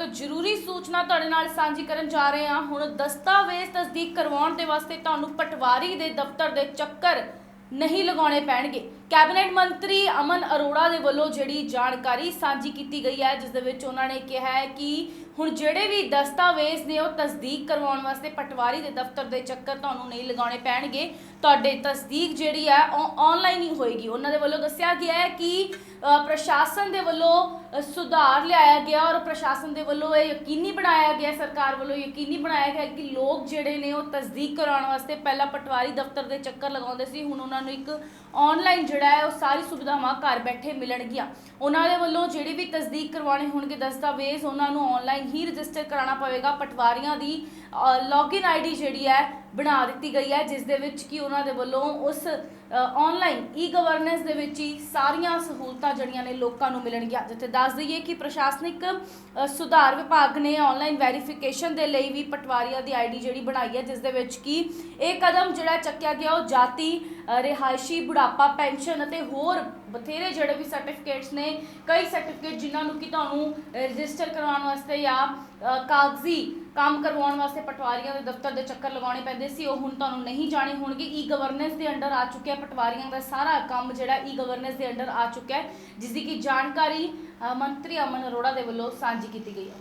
ਇੱਕ ਜ਼ਰੂਰੀ ਸੂਚਨਾ ਤੁਹਾਡੇ ਨਾਲ ਸਾਂਝੀ ਕਰਨ ਜਾ ਰਹੇ ਹਾਂ। ਹੁਣ ਦਸਤਾਵੇਜ਼ ਤਸਦੀਕ ਕਰਵਾਉਣ ਦੇ ਵਾਸਤੇ ਤੁਹਾਨੂੰ ਪਟਵਾਰੀ ਦੇ ਦਫ਼ਤਰ ਦੇ ਚੱਕਰ ਨਹੀਂ ਲਗਾਉਣੇ ਪੈਣਗੇ। ਕੈਬਨਿਟ ਮੰਤਰੀ ਅਮਨ ਅਰੋੜਾ ਦੇ ਵੱਲੋਂ ਜਿਹੜੀ ਜਾਣਕਾਰੀ ਸਾਂਝੀ ਕੀਤੀ ਗਈ ਹੈ, ਜਿਸ ਦੇ ਵਿੱਚ ਉਹਨਾਂ ਨੇ ਕਿਹਾ ਹੈ ਕਿ ਹੁਣ ਜਿਹੜੇ ਵੀ ਦਸਤਾਵੇਜ਼ ਨੇ, ਉਹ ਤਸਦੀਕ ਕਰਵਾਉਣ ਵਾਸਤੇ ਪਟਵਾਰੀ ਦੇ ਦਫ਼ਤਰ ਦੇ ਚੱਕਰ ਤੁਹਾਨੂੰ ਨਹੀਂ ਲਗਾਉਣੇ ਪੈਣਗੇ। ਤੁਹਾਡੇ ਤਸਦੀਕ ਜਿਹੜੀ ਹੈ, ਉਹ ਆਨਲਾਈਨ ਹੀ ਹੋਏਗੀ। ਉਹਨਾਂ ਦੇ ਵੱਲੋਂ ਦੱਸਿਆ ਗਿਆ ਹੈ ਕਿ ਪ੍ਰਸ਼ਾਸਨ ਦੇ ਵੱਲੋਂ ਸੁਧਾਰ ਲਿਆਇਆ ਗਿਆ ਔਰ ਪ੍ਰਸ਼ਾਸਨ ਦੇ ਵੱਲੋਂ ਇਹ ਯਕੀਨੀ ਬਣਾਇਆ ਗਿਆ, ਸਰਕਾਰ ਵੱਲੋਂ ਯਕੀਨੀ ਬਣਾਇਆ ਗਿਆ ਕਿ ਲੋਕ ਜਿਹੜੇ ਨੇ, ਉਹ ਤਸਦੀਕ ਕਰਾਉਣ ਵਾਸਤੇ ਪਹਿਲਾਂ ਪਟਵਾਰੀ ਦਫ਼ਤਰ ਦੇ ਚੱਕਰ ਲਗਾਉਂਦੇ ਸੀ, ਹੁਣ ਉਹਨਾਂ ਨੂੰ ਇੱਕ ਆਨਲਾਈਨ ਜਿਹੜਾ ਹੈ ਉਹ ਸਾਰੀ ਸੁਵਿਧਾਵਾਂ ਘਰ ਬੈਠੇ ਮਿਲਣਗੀਆਂ। ਉਹਨਾਂ ਦੇ ਵੱਲੋਂ ਜਿਹੜੀ ਵੀ ਤਸਦੀਕ ਕਰਵਾਉਣੇ ਹੋਣਗੇ ਦਸਤਾਵੇਜ਼, ਉਹਨਾਂ ਨੂੰ ਆਨਲਾਈਨ ਹੀ ਰਜਿਸਟਰ ਕਰਾਉਣਾ ਪਵੇਗਾ। ਪਟਵਾਰੀਆਂ ਦੀ ਲੌਗਇਨ ਆਈਡੀ ਜਿਹੜੀ ਹੈ ਬਣਾ ਦਿੱਤੀ ਗਈ ਹੈ, ਜਿਸ ਦੇ ਵਿੱਚ ਕਿ ਉਹਨਾਂ ਦੇ ਵੱਲੋਂ ਉਸ ਆਨਲਾਈਨ ਈ ਗਵਰਨੈਂਸ ਦੇ ਵਿੱਚ ਹੀ ਸਾਰੀਆਂ ਸਹੂਲਤਾਂ ਜਿਹੜੀਆਂ ਨੇ ਲੋਕਾਂ ਨੂੰ ਮਿਲਣਗੀਆਂ। ਜਿੱਥੇ ਦੱਸ ਦਈਏ ਕਿ ਪ੍ਰਸ਼ਾਸਨਿਕ ਸੁਧਾਰ ਵਿਭਾਗ ਨੇ ਆਨਲਾਈਨ ਵੈਰੀਫਿਕੇਸ਼ਨ ਦੇ ਲਈ ਵੀ ਪਟਵਾਰੀਆਂ ਦੀ ਆਈਡੀ ਜਿਹੜੀ ਬਣਾਈ ਹੈ, ਜਿਸ ਦੇ ਵਿੱਚ ਕਿ ਇਹ ਕਦਮ ਜਿਹੜਾ ਚੱਕਿਆ ਗਿਆ ਉਹ ਜਾਤੀ ਰਿਹਾਇਸ਼ੀ ਬੁਢਾਪਾ, ਪੈਨਸ਼ਨ ਅਤੇ ਹੋਰ ਬਥੇਰੇ ਜਿਹੜੇ ਵੀ ਸਰਟੀਫਿਕੇਟਸ ਨੇ, ਕਈ ਸਰਟੀਫਿਕੇਟ ਜਿਨ੍ਹਾਂ ਨੂੰ ਕਿ ਤੁਹਾਨੂੰ ਰਜਿਸਟਰ ਕਰਵਾਉਣ ਵਾਸਤੇ ਜਾਂ ਕਾਗਜ਼ੀ ਕੰਮ ਕਰਵਾਉਣ ਵਾਸਤੇ ਪਟਵਾਰੀਆਂ ਦੇ ਦਫ਼ਤਰ ਦੇ ਚੱਕਰ ਲਗਾਉਣੇ ਪੈਂਦੇ ਸੀ, ਉਹ ਹੁਣ ਤੁਹਾਨੂੰ ਨਹੀਂ ਜਾਣੇ ਹੋਣਗੇ। ਈ ਗਵਰਨੈਂਸ ਦੇ ਅੰਡਰ ਆ ਚੁੱਕਿਆ ਪਟਵਾਰੀਆਂ ਦਾ ਸਾਰਾ ਕੰਮ ਜਿਹੜਾ ਈ ਗਵਰਨੈਂਸ ਦੇ ਅੰਡਰ ਆ ਚੁੱਕਿਆ ਹੈ, ਜਿਸ ਦੀ ਕਿ ਜਾਣਕਾਰੀ ਮੰਤਰੀ ਅਮਨ ਅਰੋੜਾ ਦੇ ਵੱਲੋਂ ਸਾਂਝੀ ਕੀਤੀ ਗਈ ਹੈ।